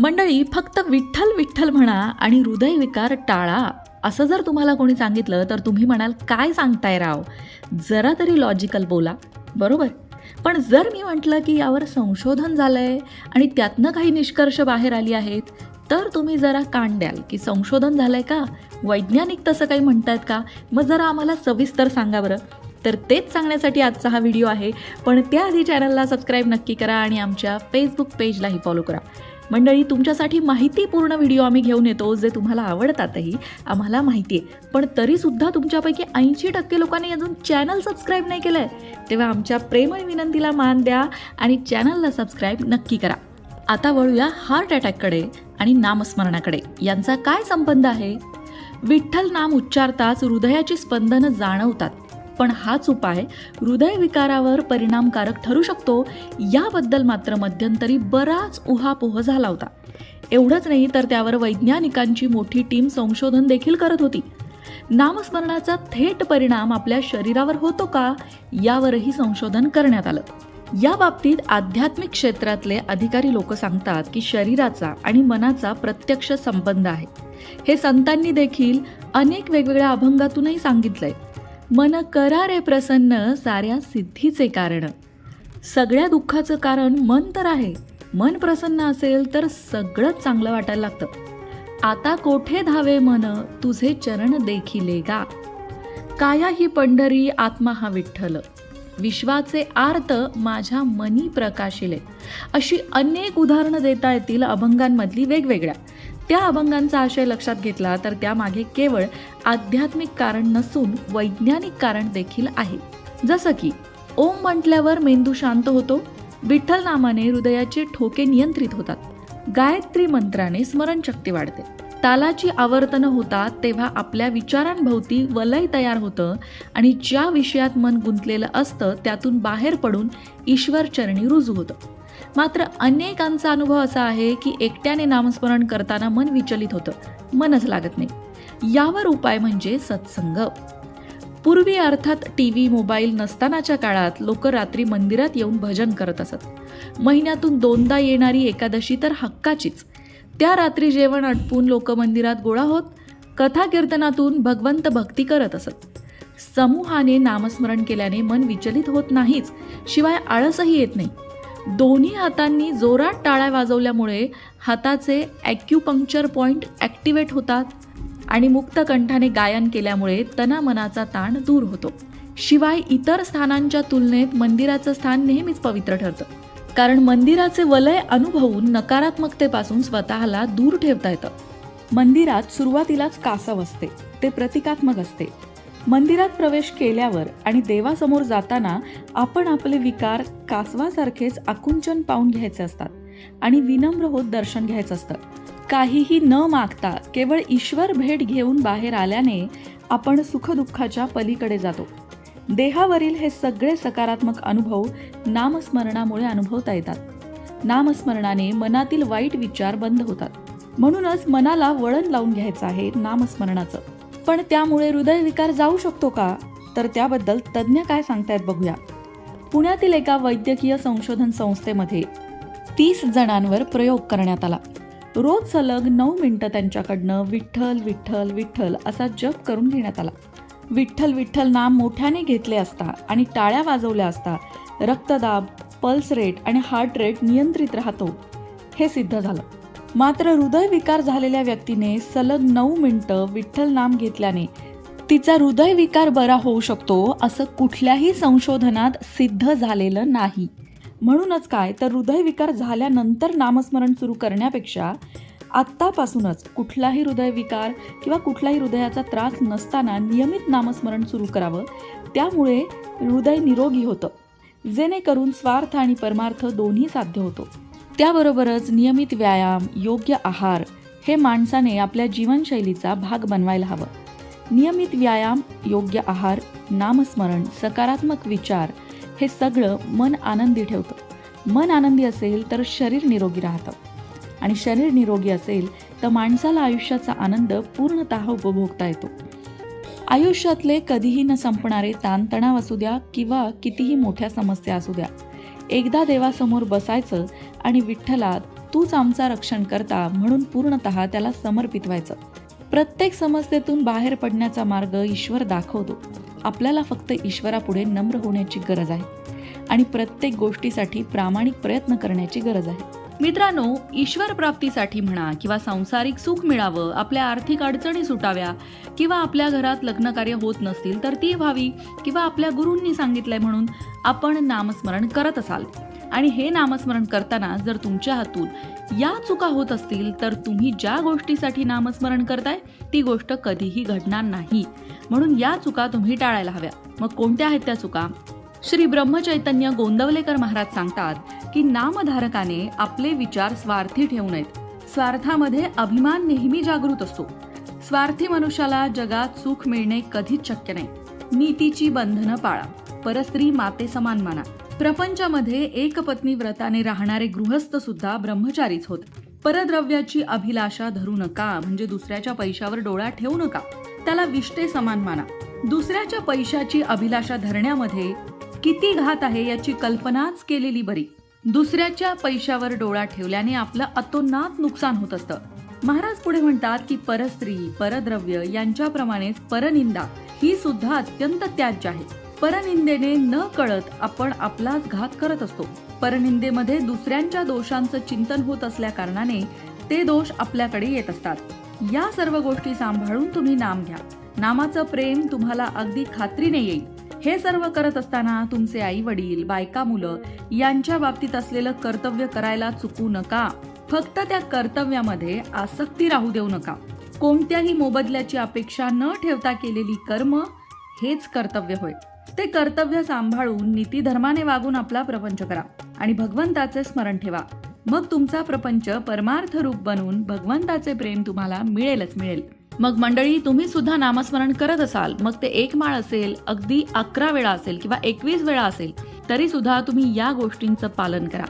मंडळी फक्त विठ्ठल विठ्ठल म्हणा आणि हृदयविकार टाळा. असं जर तुम्हाला कोणी सांगितलं तर तुम्ही म्हणाल काय सांगताय राव? जरा तरी लॉजिकल बोला. बरोबर? पण जर मी म्हटलं की यावर संशोधन झालंय आणि त्यातनं काही निष्कर्ष बाहेर आली आहेत तर तुम्ही जरा कान द्याल की संशोधन झालंय का? वैज्ञानिक तसं काही म्हणतायत का? मग जरा आम्हाला सविस्तर सांगा बरं. तर तेच सांगण्यासाठी आजचा हा व्हिडिओ आहे. पण त्याआधी चॅनलला सबस्क्राईब नक्की करा आणि आमच्या फेसबुक पेजलाही फॉलो करा. मंडळी तुमच्यासाठी माहितीपूर्ण व्हिडिओ आम्ही घेऊन येतो जे तुम्हाला आवडतातही आम्हाला माहिती आहे. पण तरीसुद्धा तुमच्यापैकी ऐंशी टक्के लोकांनी अजून चॅनल सबस्क्राईब नाही केलं आहे तेव्हा आमच्या प्रेमळ विनंतीला मान द्या आणि चॅनलला सबस्क्राईब नक्की करा. आता वळूया हार्ट अटॅककडे आणि नामस्मरणाकडे. यांचा काय संबंध आहे? विठ्ठल नाम उच्चारताच हृदयाची स्पंदनं जाणवतात. पण हाच उपाय हृदयविकारावर परिणामकारक ठरू शकतो याबद्दल मात्र मध्यंतरी बराच उहापोह झाला होता. एवढंच नाही तर त्यावर वैज्ञानिकांची मोठी टीम संशोधन देखील करत होती. नामस्मरणाचा थेट परिणाम आपल्या शरीरावर होतो का यावरही संशोधन करण्यात आलं. या बाबतीत आध्यात्मिक क्षेत्रातले अधिकारी लोक सांगतात की शरीराचा आणि मनाचा प्रत्यक्ष संबंध आहे. हे संतांनी देखील अनेक वेगवेगळ्या अभंगातूनही सांगितलंय. मन करा रे प्रसन्न साऱ्या सिद्धीचे कारण. सगळ्या दुःखाचं कारण मन तर आहे. मन प्रसन्न असेल तर सगळंच चांगलं वाटायला लागतं. आता कोठे धावे मन तुझे चरण देखिले गा. काया ही पंढरी आत्मा हा विठ्ठल. विश्वाचे आर्त माझ्या मनी प्रकाशिले. अशी अनेक उदाहरणं देता येतील अभंगांमधली वेगवेगळ्या. त्या अभंगांचा आशय लक्षात घेतला तर त्यामागे केवळ आध्यात्मिक कारण नसून वैज्ञानिक कारण देखील आहे. जसं की ओम म्हटल्यावर मेंदू शांत होतो विठ्ठल नामाने हृदयाचे ठोके नियंत्रित होतात गायत्री मंत्राने स्मरणशक्ती वाढते. तालाची आवर्तनं होतात तेव्हा आपल्या विचारांभोवती वलय तयार होतं आणि ज्या विषयात मन गुंतलेलं असतं त्यातून बाहेर पडून ईश्वर चरणी रुजू होतं. मात्र अनेकांचा अनुभव असा आहे की एकट्याने नामस्मरण करताना मन विचलित होतं मनच लागत नाही. यावर उपाय म्हणजे सत्संग. पूर्वी अर्थात टी व्ही मोबाईल नसतानाच्या काळात लोक रात्री मंदिरात येऊन भजन करत असत. महिन्यातून दोनदा येणारी एकादशी तर हक्काचीच. त्या रात्री जेवण आटपून लोक मंदिरात गोळा होत कथा कीर्तनातून भगवंत भक्ती करत असत. समूहाने नामस्मरण केल्याने मन विचलित होत नाहीच शिवाय आळसही येत नाही. दोन्ही हातांनी जोरात टाळ्या वाजवल्यामुळे हाताचे ॲक्युपंक्चर पॉइंट ॲक्टिवेट होतात आणि मुक्त कंठाने गायन केल्यामुळे तना मनाचा ताण दूर होतो. शिवाय इतर स्थानांच्या तुलनेत मंदिराचं स्थान नेहमीच पवित्र ठरतं. कारण मंदिराचे वलय अनुभवून नकारात्मकतेपासून स्वतःला दूर ठेवता येतं. मंदिरात सुरुवातीलाच कासव असते ते प्रतिकात्मक असते. मंदिरात प्रवेश केल्यावर आणि देवासमोर जाताना आपण आपले विकार कासवासारखेच आकुंचन पाहून घ्यायचे असतात आणि विनम्र होत दर्शन घ्यायचं असतं. काहीही न मागता केवळ ईश्वर भेट घेऊन बाहेर आल्याने आपण सुखदुःखाच्या पलीकडे जातो. देहावरील हे सगळे सकारात्मक अनुभव नामस्मरणामुळे अनुभवता येतात. नामस्मरणाने मनातील वाईट विचार बंद होतात. म्हणूनच मनाला वळण लावून घ्यायचं आहे नामस्मरणाचं. पण त्यामुळे हृदयविकार जाऊ शकतो का? तर त्याबद्दल तज्ज्ञ काय सांगतायत बघूया. पुण्यातील एका वैद्यकीय संशोधन संस्थेमध्ये तीस जणांवर प्रयोग करण्यात आला. रोज सलग नऊ मिनटं त्यांच्याकडनं विठ्ठल विठ्ठल विठ्ठल असा जप करून घेण्यात आला. विठ्ठल विठ्ठल नाम मोठ्याने घेतले असता आणि टाळ्या वाजवल्या असता रक्तदाब पल्स रेट आणि हार्ट रेट नियंत्रित राहतो. हे सिद्ध झालं. मात्र हृदयविकार झालेल्या व्यक्तीने सलग नऊ मिनटं विठ्ठल नाम घेतल्याने तिचा हृदयविकार बरा होऊ शकतो असं कुठल्याही संशोधनात सिद्ध झालेलं नाही. म्हणूनच काय तर हृदयविकार झाल्यानंतर नामस्मरण सुरू करण्यापेक्षा आत्तापासूनच कुठलाही हृदयविकार किंवा कुठलाही हृदयाचा त्रास नसताना नियमित नामस्मरण सुरू करावं. त्यामुळे हृदय निरोगी होतं. जेणेकरून स्वार्थ आणि परमार्थ दोन्ही साध्य होतो. त्याबरोबरच नियमित व्यायाम योग्य आहार हे माणसाने आपल्या जीवनशैलीचा भाग बनवायला हवं. नियमित व्यायाम योग्य आहार नामस्मरण सकारात्मक विचार हे सगळं मन आनंदी ठेवतं. मन आनंदी असेल तर शरीर निरोगी राहतं. आणि शरीर निरोगी असेल तर माणसाला आयुष्याचा आनंद पूर्णतः उपभोगता येतो. आयुष्यातले कधीही न संपणारे ताणतणाव असू द्या किंवा कितीही मोठ्या समस्या असू द्या. एकदा देवासमोर बसायचं आणि विठ्ठला तूच आमचा रक्षण करता म्हणून पूर्णतः त्याला समर्पित व्हायचं. प्रत्येक समस्येतून बाहेर पडण्याचा मार्ग ईश्वर दाखवतो. आपल्याला फक्त ईश्वरापुढे नम्र होण्याची गरज आहे. आणि प्रत्येक गोष्टीसाठी प्रामाणिक प्रयत्न करण्याची गरज आहे. मित्रांनो ईश्वर प्राप्तीसाठी म्हणा किंवा सांसारिक सुख मिळावं आपल्या आर्थिक अडचणी सुटाव्या किंवा आपल्या घरात लग्नकार्य होत नसतील तर ती व्हावी किंवा आपल्या गुरूंनी सांगितलंय म्हणून आपण नामस्मरण करत असाल. आणि हे नामस्मरण करताना जर तुमच्या हातून या चुका होत असतील तर तुम्ही ज्या गोष्टीसाठी नामस्मरण करताय ती गोष्ट कधीही घडणार नाही. म्हणून या चुका तुम्ही टाळायला हव्या. मग कोणत्या आहेत त्या चुका? श्री ब्रह्मचैतन्य गोंदवलेकर महाराज सांगतात की नामधारकाने आपले विचार स्वार्थी ठेवू नयेत स्वार्थामध्ये अभिमान नेहमी जागृत असतो. स्वार्थी मनुष्याला जगात सुख मिळणे कधीच शक्य नाही. नीतीची बंधनं पाळा. परस्त्री माते समान माना. प्रपंचामध्ये एकपत्नी व्रताने राहणारे गृहस्थ सुद्धा ब्रह्मचारीच होत. परद्रव्याची अभिलाषा धरू नका म्हणजे दुसऱ्याच्या पैशावर डोळा ठेवू नका. त्याला विष्टे समान माना. दुसऱ्याच्या पैशाची अभिलाषा धरण्यामध्ये किती घात आहे याची कल्पनाच केलेली बरी. दुसऱ्याच्या पैशावर डोळा ठेवल्याने आपलं अतोनात नुकसान होत असतं. महाराज पुढे म्हणतात की परस्त्री परद्रव्य यांच्याप्रमाणेच परनिंदा ही सुद्धा अत्यंत त्याज्य आहे. परनिंदेने न कळत आपण आपलाच घात करत असतो. परनिंदेमध्ये दुसऱ्यांच्या दोषांचं चिंतन होत असल्या कारणाने ते दोष आपल्याकडे येत असतात. या सर्व गोष्टी सांभाळून तुम्ही नाम घ्या. नामाचं प्रेम तुम्हाला अगदी खात्रीने येईल. हे सर्व करत असताना तुमचे आई वडील बायका मुलं यांच्या बाबतीत असलेलं कर्तव्य करायला चुकू नका. फक्त त्या कर्तव्यामध्ये आसक्ती राहू देऊ नका. कोणत्याही मोबदल्याची अपेक्षा न ठेवता केलेली कर्म हेच कर्तव्य होय. ते कर्तव्य सांभाळून नीतीधर्माने वागून आपला प्रपंच करा आणि भगवंताचे स्मरण ठेवा. मग तुमचा प्रपंच परमार्थ रूप बनून भगवंताचे प्रेम तुम्हाला मिळेलच मिळेल. मग मंडळी तुम्ही सुद्धा नामस्मरण करत असाल. मग ते एक माळ असेल अगदी अकरा वेळा असेल किंवा एकवीस वेळा असेल तरी सुद्धा तुम्ही या गोष्टींचं पालन करा.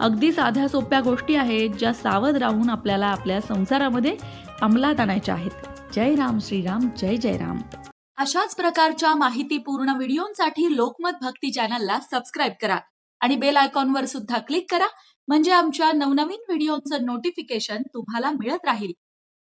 अगदी साध्या सोप्या गोष्टी आहेत ज्या सावध राहून आपल्याला आपल्या संसारामध्ये अंमलात आणायच्या आहेत. जय राम श्रीराम जय जय राम. अशाच प्रकारच्या माहितीपूर्ण व्हिडिओंसाठी लोकमत भक्ती चॅनलला सबस्क्राईब करा आणि बेल आयकॉनवर सुद्धा क्लिक करा म्हणजे आमच्या नवनवीन व्हिडिओचं नोटिफिकेशन तुम्हाला मिळत राहील.